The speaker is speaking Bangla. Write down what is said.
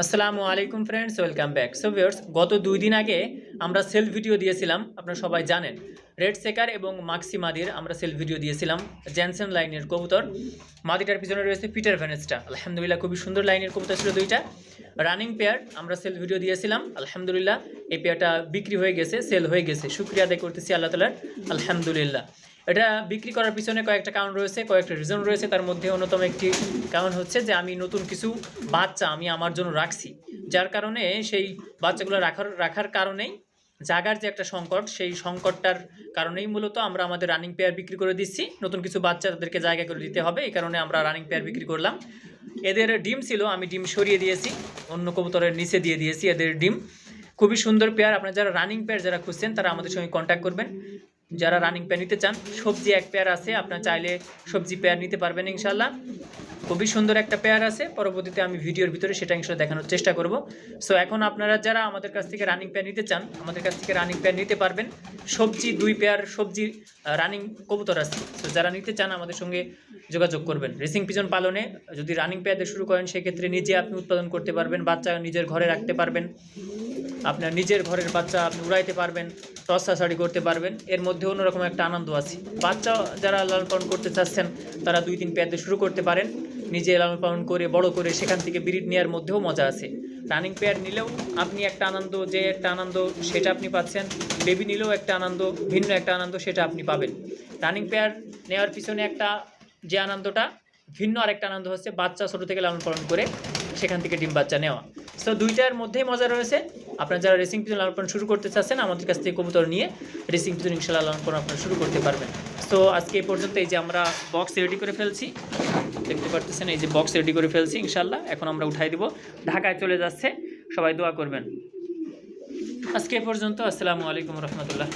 আসসালামু আলাইকুম friends welcome back so viewers গত দুই দিন আগে আমরা সেলফ ভিডিও দিয়েছিলাম, আপনারা সবাই জানেন। রেড সেকার এবং মাক্সি মাদির আমরা সেলফ ভিডিও দিয়েছিলাম জ্যানসন লাইনের কবুতর। মাদিটার পিছনে রয়েছে পিটার ভ্যানেসটা আলহামদুলিল্লাহ, খুবই সুন্দর লাইনের কবুতর ছিল দুইটা। রানিং পেয়ার আমরা সেল ভিডিও দিয়েছিলাম, আলহামদুলিল্লাহ, এই পেয়ারটা বিক্রি হয়ে গেছে সেল হয়ে গেছে। শুক্রিয়া আদায় করতেছি আল্লাহ তালার, আলহামদুলিল্লাহ। এটা বিক্রি করার পিছনে কয়েকটা কারণ রয়েছে, কয়েকটা রিজন রয়েছে। তার মধ্যে অন্যতম একটি কারণ হচ্ছে যে আমি নতুন কিছু বাচ্চা আমি আমার জন্য রাখছি। যার কারণে সেই বাচ্চাগুলো রাখার রাখার কারণেই জাগার যে একটা সংকট, সেই সংকটটার কারণেই মূলত আমরা আমাদের রানিং পেয়ার বিক্রি করে দিচ্ছি। নতুন কিছু বাচ্চা তাদেরকে জায়গা করে দিতে হবে, এই কারণে আমরা রানিং পেয়ার বিক্রি করলাম। এদের ডিম ছিল, আমি ডিম সরিয়ে দিয়েছি, অন্য কবুতরের নিচে দিয়ে দিয়েছি এদের ডিম। খুবই সুন্দর পেয়ার আপনারা যারা রানিং পেয়ার যারা খুঁজছেন, তারা আমাদের সঙ্গে কন্ট্যাক্ট করবেন। যারা রানিং পেয়ার নিতে চান, সবজি এক পেয়ার আছে, আপনার চাইলে সবজি পেয়ার নিতে পারবেন ইনশাল্লাহ খুবই সুন্দর একটা পেয়ার আছে, পরবর্তীতে আমি ভিডিওর ভিতরে সেটা ইনশাল্লাহ দেখানোর চেষ্টা করব। সো এখন আপনারা যারা আমাদের কাছ থেকে রানিং পেয়ার নিতে চান, আমাদের কাছ থেকে রানিং পেয়ার নিতে পারবেন। সবজি দুই পেয়ার সবজি রানিং কবুতর আছে। তো যারা নিতে চান, আমাদের সঙ্গে যোগাযোগ করবেন। রেসিং পিজন পালনে যদি রানিং পেয়ার দিয়ে শুরু করেন, সেক্ষেত্রে নিজে আপনি উৎপাদন করতে পারবেন, বাচ্চা নিজের ঘরে রাখতে পারবেন। আপনার নিজের ঘরের বাচ্চা আপনি উড়াইতে পারবেন। টসাসাড়ি করতে পারবেন। এর মধ্যে অন্যরকম একটা আনন্দ আছে। বাচ্চা যারা লালন পালন করতে চাচ্ছেন, তারা দুই তিন পেয়ার দিয়ে শুরু করতে পারেন। নিজে লালন পালন করে, বড় করে সেখান থেকে ব্রিড নেওয়ার মধ্যেও মজা আছে। রানিং পেয়ার নিলেও আপনি একটা আনন্দ, যে একটা আনন্দ সেটা আপনি পাচ্ছেন। বেবি নিলেও একটা আনন্দ, ভিন্ন একটা আনন্দ সেটা আপনি পাবেন। রানিং পেয়ার নেওয়ার পিছনে একটা যে আনন্দটা, ভিন্ন আরেকটা আনন্দ হচ্ছে বাচ্চা ছোটো থেকে লালন পালন করে সেখান থেকে ডিম বাচ্চা নেওয়া। সো দুইটার মধ্যেই মজা রয়েছে। আপনারা যারা রেসিং পিজন লালন শুরু করতে চাচ্ছেন, আমাদের কাছ থেকে কবুতর নিয়ে রেসিং পিজন ইনশাল্লাহ লালন আপনারা শুরু করতে পারবেন। তো আজকে এই পর্যন্ত এই যে আমরা বক্স রেডি করে ফেলছি, দেখতে পারতেছেন এই যে বক্স রেডি করে ফেলছি ইনশাল্লাহ, এখন আমরা উঠাই দিব। ঢাকায় চলে যাচ্ছে, সবাই দোয়া করবেন। আজকে পর্যন্ত, আসসালামু আলাইকুম রহমতুল্লাহ।